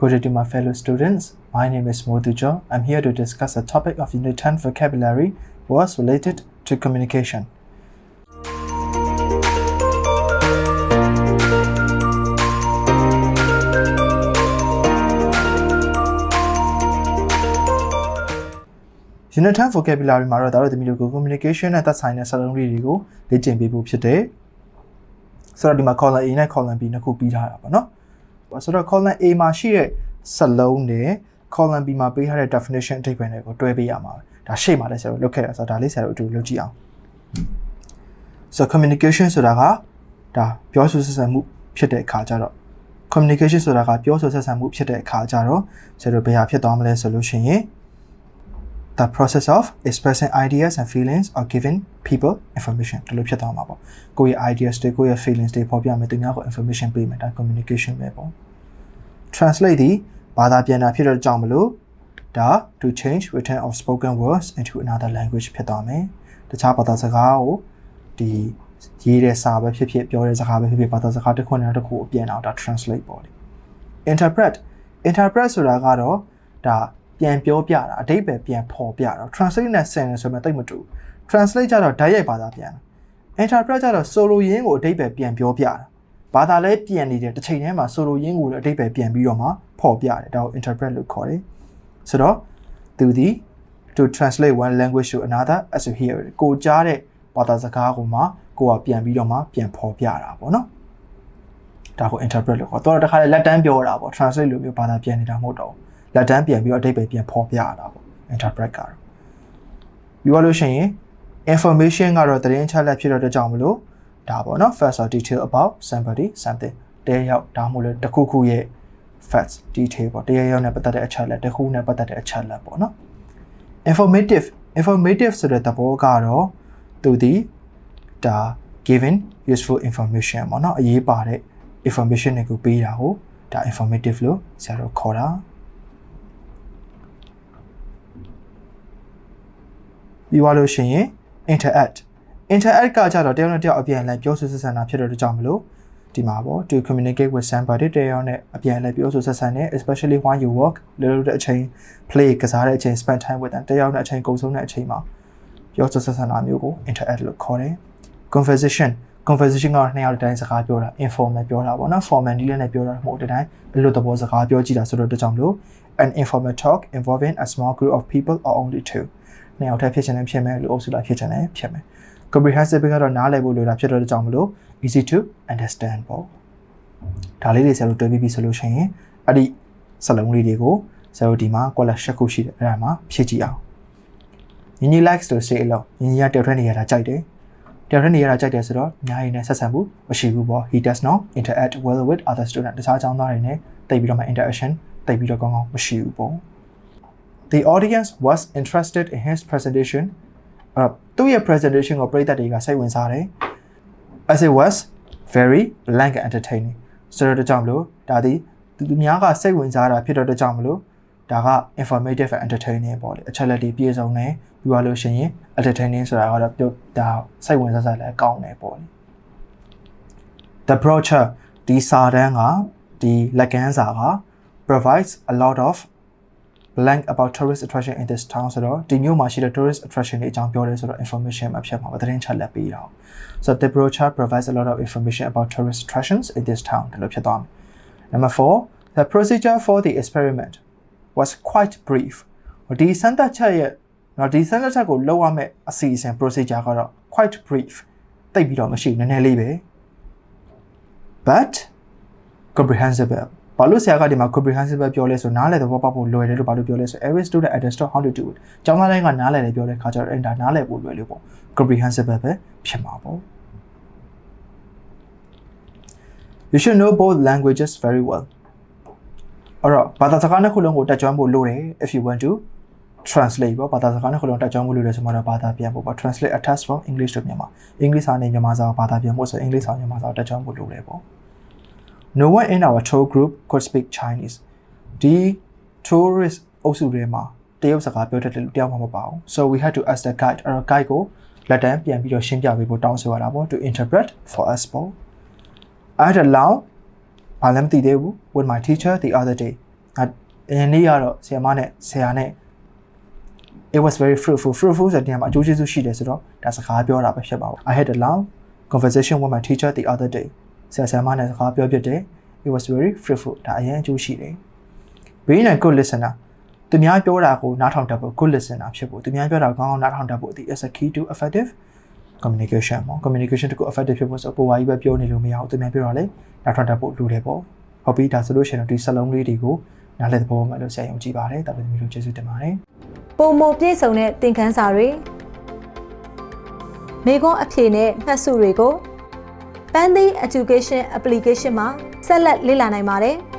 Good day to my fellow students. My name is Modujo. I'm here to discuss the topic of Unit 10 vocabulary was related to communication. Unit 10 vocabulary မှာတော့ဒါတို့သမီးတို့ကို communication နဲ့သက်ဆိုင်တဲ့စာလုံးလေးတွေကိုလေ့ကျင့်ပေးဖို့ဖြစ်တယ်။ဆိုတော့ဒီမှာ column A နဲ့ column B နှစ်ခုပြီးထားတာပေါ့နော်။ ဆိုတော့ column A မှာရှိတဲ့စာလုံးနဲ့ column B မှာပေးထားတဲ့ definition အဓိပ္ပာယ်တွေကိုတွဲပေးရမှာပဲ။ဒါရှေ့မှာလည်းဆရာတို့လုပ်ခဲ့တာဆိုတော့ဒါလေးဆရာတို့အတူလုပ်ကြည့်အောင်။ so communication ဆိုတာကဒါပြောဆိုဆက်ဆံမှုဖြစ်တဲ့အခါကျတော့ communication ဆိုတာကပြောဆိုဆက်ဆံမှုဖြစ်တဲ့အခါကျတော့ဆရာတို့ဘယ်ဟာဖြစ်သွားမလဲဆိုလို့ရှိရင် the process of expressing ideas and feelings or giving people information ဒီလိုဖြစ်သွားမှာပေါ့ကိုယ့်ရဲ့ ideas တွေကိုယ့်ရဲ့ feelings တွေပေါ်ပြမယ်သူများကို information ပေးမယ်ဒါ communication ပဲပေါ့ translate ဒီဘာသာပြန်တာဖြစ်တော့ကြောင့်မလို့ဒါ to change written or spoken words into another language ဖြစ်သွားမယ်တခြားဘာသာစကားကိုဒီရေးတဲ့စာပဲဖြစ်ဖြစ်ပြောတဲ့စကားပဲဖြစ်ဖြစ်ဘာသာစကားတစ်ခုနဲ့တစ်ခုအပြန်အောင်ဒါ translate ပေါ့လေ interpret interpret ဆိုတာကတော့ဒါ ပြန်ပြောပြတာအတိတ်ပဲပြန်ဖော်ပြတာ translate နဲ့ sentence ဆိုမှတိတ်မတူ translate ကြတော့ဓာတ်ရိုက်ဘာသာပြန် interpret ကြတော့ solo ရင်းကိုအတိတ်ပဲပြန်ပြောပြတာဘာသာလဲပြန်နေတယ်တစ်ချိန်တည်းမှာ solo ရင်းကိုလည်းအတိတ်ပဲပြန်ပြီးတော့မှဖော်ပြတယ်ဒါကို interpret လို့ခေါ်တယ်ဆိုတော့သူဒီ to translate one language to another as you hear ကိုကြားတဲ့ဘာသာစကားကိုမှကိုကပြန်ပြီးတော့မှပြန်ဖော်ပြတာပေါ့နော်ဒါကို interpret လို့ခေါ်တော့တခါလေလက်တန်းပြောတာပေါ့ translate လို့မျိုးဘာသာပြန်နေတာမဟုတ်တော့ဘူး လက်တန်းပြန်ပြီးတော့အတိတ်ပဲပြန်ဖော်ပြရတာပေါ့ interpret ကတော့ပြီးတော့လို့ရှိရင် information ကတော့သတင်းအချက်အလက်ဖြစ်တော့တဲ့ကြောင့်မလို့ဒါပေါ့နော် facts or detail about somebody something တရားရောက်ဒါမှမဟုတ်လေတစ်ခုခုရဲ့ facts detail ပေါ့တရားရောက်နဲ့ပတ်သက်တဲ့အချက်အလက်တစ်ခုနဲ့ပတ်သက်တဲ့အချက်အလက်ပေါ့နော် informative informative ဆိုတဲ့သဘောကတော့သူဒီဒါ given useful information ပေါ့နော်အရေးပါတဲ့ information တွေကိုပေးတာကိုဒါ informative လို့ဆရာတို့ခေါ်တာ ပြီးသွားလို့ရှိရင် interact interact ကကြတော့တယောက်နဲ့တယောက်အပြန်အလှန်ပြောဆိုဆက်ဆံတာဖြစ်တဲ့ကြောင့်မလို့ဒီမှာပေါ့ to communicate with somebody တယောက်နဲ့အပြန်အလှန်ပြောဆိုဆက်ဆံတယ် especially when you work လို့လို့တဲ့အချိန် play ကစားတဲ့အချိန် spend time with them တယောက်နဲ့အချိန်ကုန်ဆုံးတဲ့အချိန်မှာပြောဆိုဆက်ဆံတာမျိုးကို interact လို့ခေါ်တယ် conversation conversation ကနှစ်ယောက်တိုင်းစကားပြောတာ informal ပြောတာပေါ့နော် formal နည်းနဲ့ပြောတာမဟုတ်တဲ့တိုင်းဘယ်လိုသဘောစကားပြောကြည့်တာဆိုတော့တကြောင်လို့ an informal talk involving a small group of people or only two နှစ်ယောက်တည်းဖြစ်ချင်တယ်ဖြစ်မယ်လို့အုပ်စုလိုက်ဖြစ်ချင်တယ်ဖြစ်မယ် comprehensive ကတော့နားလည်ဖို့လိုတာဖြစ်တော့တကြောင်မလို့ easy to understand ပေါ့ဒါလေးတွေဆရာတို့တွဲပြီးပြီဆိုလို့ရှိရင်အဲ့ဒီစလုံးလေးတွေကိုဆရာတို့ဒီမှာ column ရှစ်ခုရှိတယ်အဲ့ဒါမှာဖြည့်ကြည့်အောင်ညီညီ likes လို့ say အလုံးညီညီကတယောက်တည်းနေရတာကြိုက်တယ်တယောက်တည်းနေရတာကြိုက်တယ်ဆိုတော့အများကြီးနဲ့ဆက်ဆံမှုမရှိဘူးပေါ့ he does not interact well with other students တခြားကျောင်းသားတွေနဲ့တိတ်ပြီးတော့မှ interaction တိတ်ပြီးတော့ကောင်းကောင်းမရှိဘူးပေါ့ the audience was interested in his presentation အဲ့သူ့ရဲ့ presentation ကိုပရိသတ်တွေကစိတ်ဝင်စားတယ် as it was very blank and entertaining ဆိုတော့တကြောင်မလို့ဒါဒီသူများကစိတ်ဝင်စားတာဖြစ်တော့တကြောင်မလို့ဒါက informative and entertaining ပေါ့လေအချက်လက်တွေပြည့်စုံတယ်ပြီးသွားလို့ရှိရင် entertaining ဆိုတာကတော့ပြောဒါစိတ်ဝင်စားစားလည်းကောင်းတယ်ပေါ့လေ the brochure ဒီစာတန်းကဒီလက်ကမ်းစာက provides a lot of blank about tourist attraction in this town ဆိုတော့ဒီမြို့မှာရှိတဲ့ tourist attraction တွေအကြောင်းပြောတယ်ဆိုတော့ information မှာဖြစ်မှာပါသတင်းချက်လက်ပေးတာ။ So the brochure provides a lot of information about tourist attractions in this town ဒီလိုဖြစ်သွားမယ်။ Number 4 the procedure for the experiment was quite brief ဒီစမ်းသပ်ချက်ရဲ့နော်ဒီစမ်းသပ်ချက်ကိုလုပ်ရမယ့်အစီအစဉ် procedure ကတော့ quite brief တိတ်ပြီးတော့မရှိနည်းနည်းလေးပဲ but comprehensible ဘာလို့ဆရာကဒီမှာ comprehensible ပြောလဲဆိုနားလည်သဘောပေါက်ဖို့လွယ်တယ်လို့ဘာလို့ပြောလဲဆို every student understand how to do it ကျောင်းသားတိုင်းကနားလည်တယ်ပြောတဲ့ခါကျတော့အဲ့ဒါနားလည်ဖို့လွယ်လို့ပေါ့ comprehensible ပဲဖြစ်မှာပေါ့ You should know both languages very well အဲ့တော့ဘာသာစကားနှစ်ခုလုံးကိုတက်ကြွဖို့လိုတယ် if you want to translate ပေါ့ဘာသာစကားနှစ်ခုလုံးတက်ကြွဖို့လိုတယ်ဆိုမှတော့ဘာသာပြန်ဖို့ပေါ့ translate a text from English to Myanmar English စာနဲ့မြန်မာစာကိုဘာသာပြန်ဖို့ဆို English စာမြန်မာစာကိုတက်ကြွဖို့လိုတယ်ပေါ့ no one in our tour group could speak Chinese ဒီ tourist အုပ်စုတွေမှာတရုတ်စကားပြောတတ်တယ်လို့တယောက်မှမပါဘူး so we had to ask the guide အဲ့တော့ guide ကိုလက်တန်းပြန်ပြီးတော့ရှင်းပြပေးဖို့တောင်းဆိုရတာပေါ့ to interpret for us ပေါ့ I had allow ဘာလည်းမသိသေးဘူး with my teacher the other day အရင်နေ့ကတော့ဆရာမနဲ့ဆရာနဲ့ it was very fruitful fruitful ဆိုတဲ့နေရာမှာအကျိုးကျေးဇူးရှိတယ်ဆိုတော့ဒါစကားပြောတာပဲဖြစ်ပါဘူး I had a long conversation with my teacher the other day ဆရာဆရာမနဲ့စကားပြောဖြစ်တယ် it was very fruitful ဒါအရင်အကျိုးရှိတယ် being a good listener သူများပြောတာကိုနားထောင်တတ်ဖို့ good listener ဖြစ်ဖို့သူများပြောတာကိုကောင်းကောင်းနားထောင်တတ်ဖို့ဒီ is a key to effective communication ပေါ့ communication တကူ effective ဖြစ်ဖို့ဆိုပိုဝါကြီးပဲပြောနေလို့မရဘူးသူများပြောတာလေနားထောင်တတ်ဖို့လိုတယ်ပေါ့ဟုတ်ပြီဒါဆိုလို့ရှိရင်တော့ဒီစလုံးလေးတွေကိုနားလည်သဘောမှလို့ဆရာယုံကြည်ပါတယ်ဒါပေမဲ့မျိုးကျေးဇူးတင်ပါတယ်ပုံမပြည့်စုံတဲ့သင်ခန်းစာတွေမိခွန်းအဖြေနဲ့မှတ်စုတွေကို Pandy Education Application မှာဆက်လက်လေ့လာနိုင်ပါတယ်။